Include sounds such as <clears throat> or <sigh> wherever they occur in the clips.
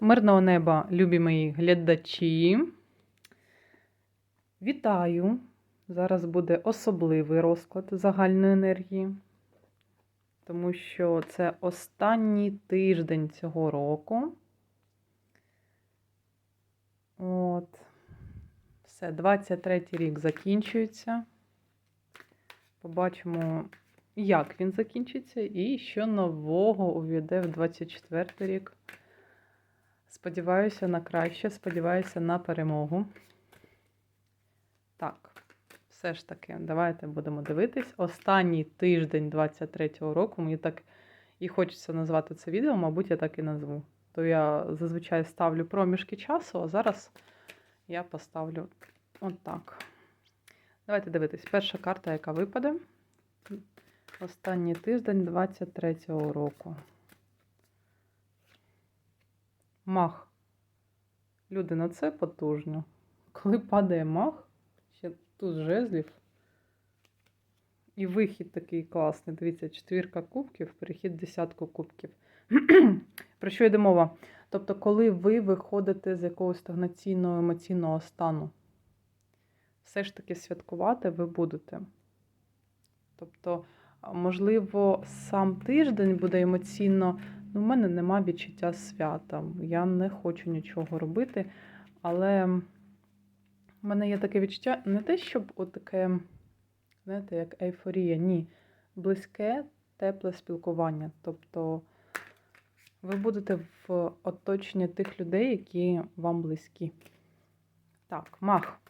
Мирного неба, любі мої глядачі. Вітаю! Зараз буде особливий розклад загальної енергії, тому що це останній тиждень цього року. От. Все, 23 рік закінчується. Побачимо, як він закінчиться, і що нового увійде в 24 рік. Сподіваюся на краще, сподіваюся на перемогу. Так, все ж таки, давайте будемо дивитись. Останній тиждень 23-го року, мені так і хочеться назвати це відео, мабуть, я так і назву. То я зазвичай ставлю проміжки часу, а зараз я поставлю отак. Давайте дивитись. Перша карта, яка випаде. Останній тиждень 23-го року. Мах. Люди, на це потужно. Коли падає мах, ще тут жезлів. І вихід такий класний. Дивіться, четвірка кубків, перехід десятку кубків. <clears throat> Про що йде мова? Тобто, коли ви виходите з якогось стагнаційного емоційного стану, все ж таки святкувати ви будете. Тобто, можливо, сам тиждень буде емоційно. В мене нема відчуття свята. Я не хочу нічого робити. Але в мене є таке відчуття, не те, щоб отаке, знаєте, як ейфорія, ні. Близьке, тепле спілкування. Тобто ви будете в оточенні тих людей, які вам близькі. Так, маг.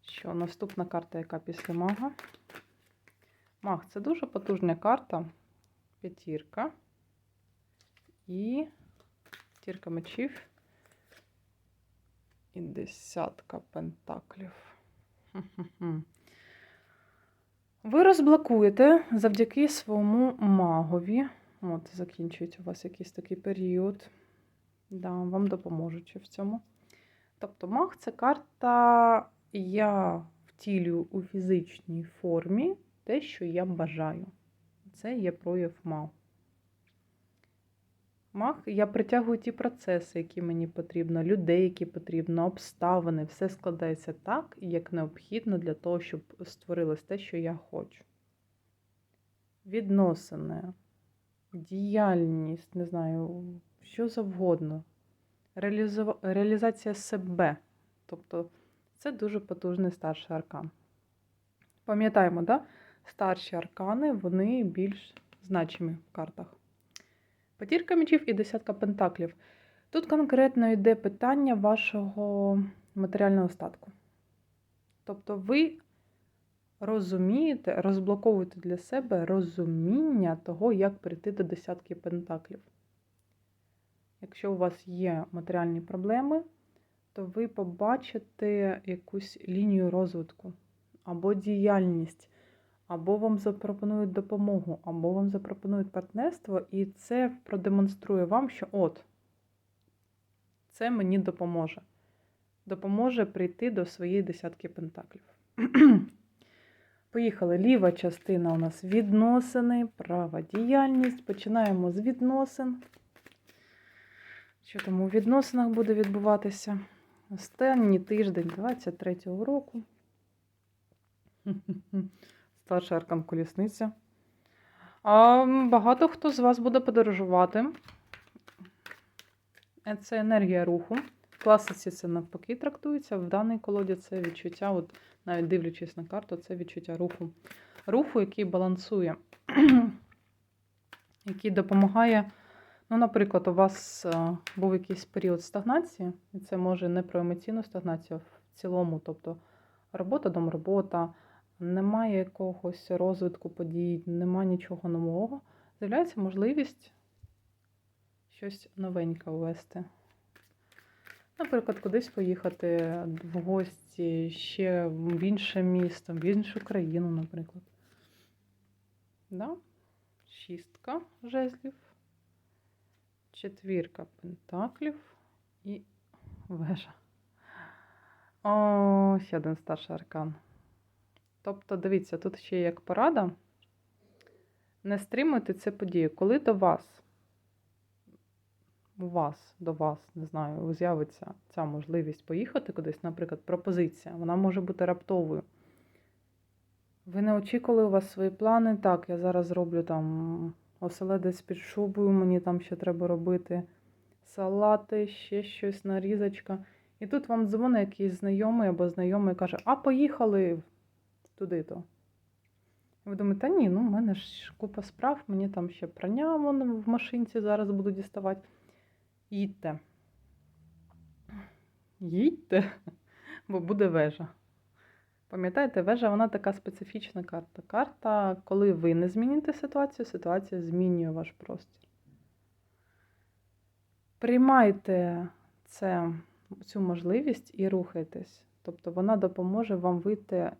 Що, наступна карта, яка після мага? Маг це дуже потужна карта. П'ятірка. І тірка мечів. І десятка пентаклів. Ви розблокуєте завдяки своєму магові. От, закінчується у вас якийсь такий період. Да, вам допоможуть в цьому. Тобто, маг це карта, я втілюю у фізичній формі те, що я бажаю. Це є прояв маг. Маг, я притягую ті процеси, які мені потрібно, людей, які потрібно, обставини. Все складається так, як необхідно для того, щоб створилось те, що я хочу. Відносини, діяльність, не знаю, що завгодно. Реалізація себе. Тобто, це дуже потужний старший аркан. Пам'ятаємо, да? старші аркани, вони більш значимі в картах. П'ятірка мечів і десятка пентаклів. Тут конкретно йде питання вашого матеріального статку. Тобто ви розумієте, розблоковуєте для себе розуміння того, як прийти до десятки пентаклів. Якщо у вас є матеріальні проблеми, то ви побачите якусь лінію розвитку або діяльність, або вам запропонують допомогу, або вам запропонують партнерство, і це продемонструє вам, що от, це мені допоможе. Допоможе прийти до своєї десятки пентаклів. <clears throat> Поїхали. Ліва частина у нас відносини, права діяльність. Починаємо з відносин. Що там у відносинах буде відбуватися? Останній тиждень 23-го року. <laughs> Старший аркан колісниця. Багато хто з вас буде подорожувати. Е, Це енергія руху. В класиці це навпаки трактується. В даній колоді це відчуття, от навіть дивлячись на карту, це відчуття руху. Руху, який балансує, <clears throat> який допомагає. Ну, наприклад, у вас е, був якийсь період стагнації, і це може не про емоційну стагнацію, а в цілому, тобто робота, домробота, немає якогось розвитку подій, немає нічого нового. З'являється можливість щось новеньке ввести. Наприклад, кудись поїхати в гості ще в інше місто, в іншу країну, наприклад. Да? Шістка жезлів, четвірка пентаклів і вежа. О, ще один старший аркан. Тобто, дивіться, тут ще як порада. Не стримуйте цю подію. Коли до вас у вас, до вас, не знаю, з'явиться ця можливість поїхати кудись, наприклад, пропозиція, вона може бути раптовою. Ви не очікували у вас свої плани. Так, я зараз роблю там оселедець під шубою, мені там ще треба робити салати, ще щось, нарізочка. І тут вам дзвонить якийсь знайомий або знайомий каже, а поїхали туди-то. Ви думаєте, та ні, ну в мене ж купа справ, мені там ще прання вон в машинці зараз буду діставати. Їдьте. Їдьте, <laughs> бо буде вежа. Пам'ятаєте, вежа вона така специфічна карта. Карта, коли ви не зміните ситуацію, ситуація змінює ваш простір. Приймайте це, цю можливість і рухайтесь. Тобто вона допоможе вам вийти,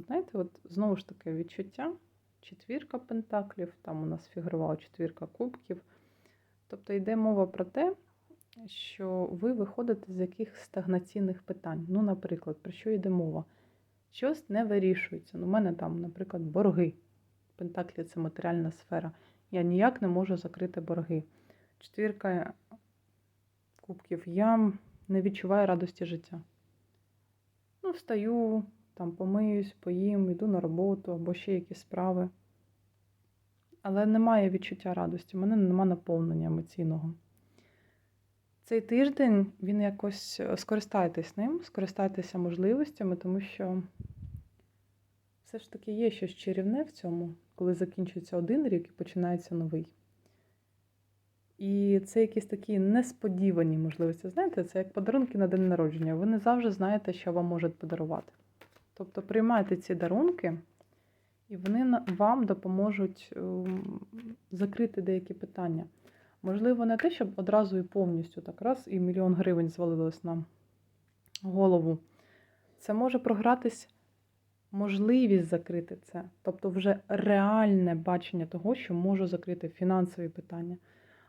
знаєте, от знову ж таки відчуття, четвірка пентаклів, там у нас фігурувала четвірка кубків. Тобто йде мова про те, що ви виходите з якихось стагнаційних питань. Ну, наприклад, про що йде мова? Щось не вирішується. Ну, у мене там, наприклад, борги. Пентаклі це матеріальна сфера. Я ніяк не можу закрити борги. Четвірка кубків. Я не відчуваю радості життя. Ну, встаю, там помиюсь, поїм, йду на роботу або ще якісь справи. Але немає відчуття радості, у мене немає наповнення емоційного. Цей тиждень він якось е, скористайтесь ним, скористайтеся можливостями, тому що все ж таки є щось чарівне в цьому, коли закінчується один рік і починається новий. І це якісь такі несподівані можливості. Знаєте, це як подарунки на день народження. Ви не завжди знаєте, що вам можуть подарувати. Тобто приймайте ці дарунки, і вони вам допоможуть ем, закрити деякі питання. Можливо, не те, щоб одразу і повністю так раз і мільйон гривень звалилось на голову. Це може програтись можливість закрити це. Тобто вже реальне бачення того, що можу закрити фінансові питання.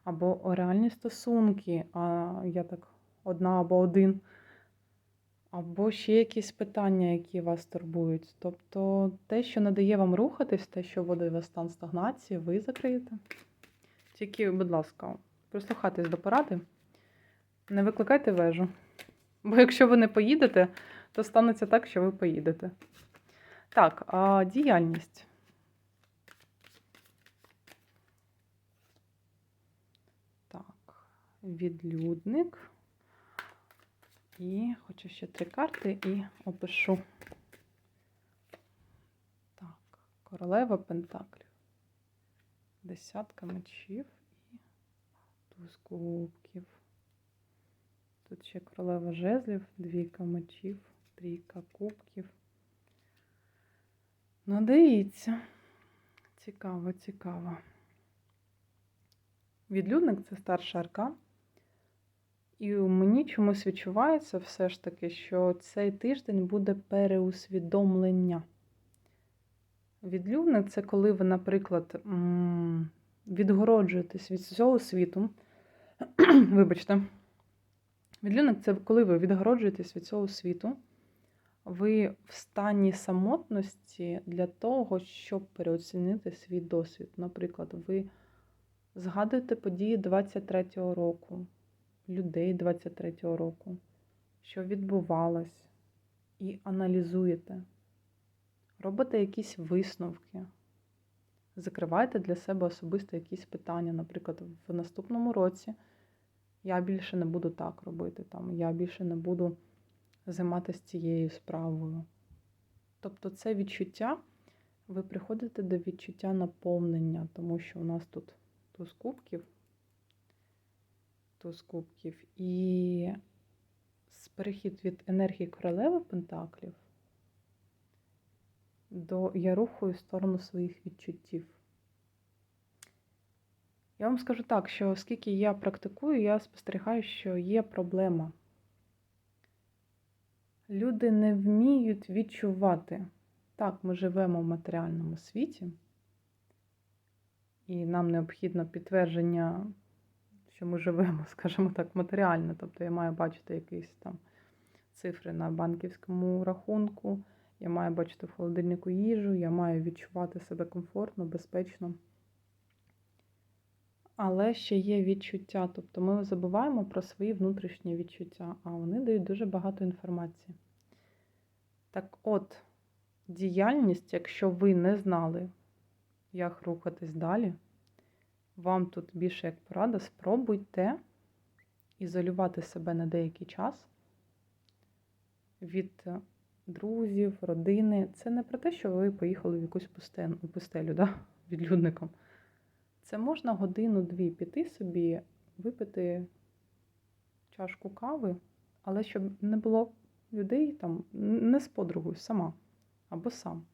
Або реальні стосунки, а я так одна або один. Або ще якісь питання, які вас турбують. Тобто те, що не дає вам рухатись, те, що вводить вас стан стагнації, ви закриєте. Тільки, будь ласка, прислухайтесь до поради, не викликайте вежу. Бо якщо ви не поїдете, то станеться так, що ви поїдете. Так, а діяльність. Так, відлюдник. І хочу ще три карти і опишу. Так, королева Пентаклів. Десятка мечів і туз кубків. Тут ще королева жезлів, двійка мечів, трійка кубків. Ну, дивіться. Цікаво, цікаво. Відлюдник це старша аркан. І мені чомусь відчувається все ж таки, що цей тиждень буде переусвідомлення. Відлюдник це коли ви, наприклад, відгороджуєтесь від цього світу. <clears throat> Вибачте. Відлюдник це коли ви відгороджуєтесь від цього світу. Ви в стані самотності для того, щоб переоцінити свій досвід. Наприклад, ви згадуєте події 23-го року, людей 23-го року, що відбувалось, і аналізуєте. Робите якісь висновки, закривайте для себе особисто якісь питання. Наприклад, в наступному році я більше не буду так робити, там, я більше не буду займатися цією справою. Тобто це відчуття, ви приходите до відчуття наповнення, тому що у нас тут туз кубків, туз кубків і перехід від енергії королеви Пентаклів до я рухаю в сторону своїх відчуттів. Я вам скажу так, що оскільки я практикую, я спостерігаю, що є проблема. Люди не вміють відчувати. Так, ми живемо в матеріальному світі, і нам необхідно підтвердження, що ми живемо, <laughs> скажімо так, матеріально. Тобто я маю бачити якісь там цифри на банківському рахунку, я маю бачити в холодильнику їжу, я маю відчувати себе комфортно, безпечно. Але ще є відчуття. Тобто ми забуваємо про свої внутрішні відчуття, а вони дають дуже багато інформації. Так от, діяльність, якщо ви не знали, як рухатись далі, вам тут більше як порада, спробуйте ізолювати себе на деякий час від е, друзів, родини. Це не про те, що ви поїхали в якусь пустелю, да? <laughs> відлюдником. Це можна годину-дві піти собі, випити чашку кави, але щоб не було людей там не з подругою, сама або сам.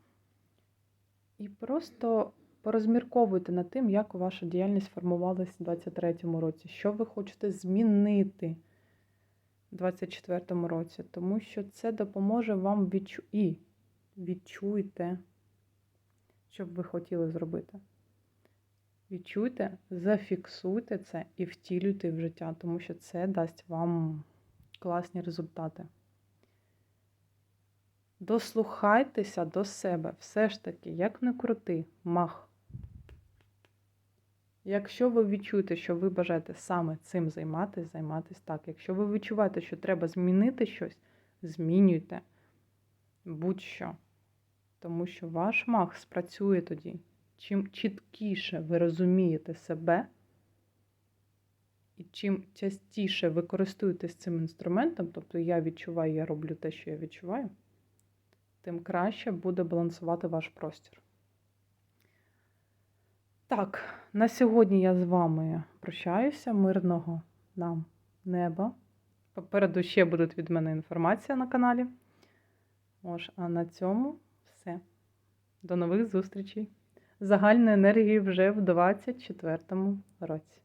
І просто порозмірковуйте над тим, як ваша діяльність формувалась у 2023 році, що ви хочете змінити у 2024 році, тому що це допоможе вам відчу... і відчуйте, що б ви хотіли зробити. Відчуйте, зафіксуйте це і втілюйте в життя, тому що це дасть вам класні результати. Дослухайтеся до себе, все ж таки, як не крути, мах. Якщо ви відчуєте, що ви бажаєте саме цим займатися, займатися так. Якщо ви відчуваєте, що треба змінити щось, змінюйте будь-що. Тому що ваш мах спрацює тоді. Чим чіткіше ви розумієте себе, і чим частіше ви користуєтесь цим інструментом, тобто я відчуваю, я роблю те, що я відчуваю, тим краще буде балансувати ваш простір. Так, на сьогодні я з вами прощаюся. Мирного нам неба. Попереду ще буде від мене інформація на каналі. Ож, а на цьому все. До нових зустрічей! Загальної енергії вже в 2024 році.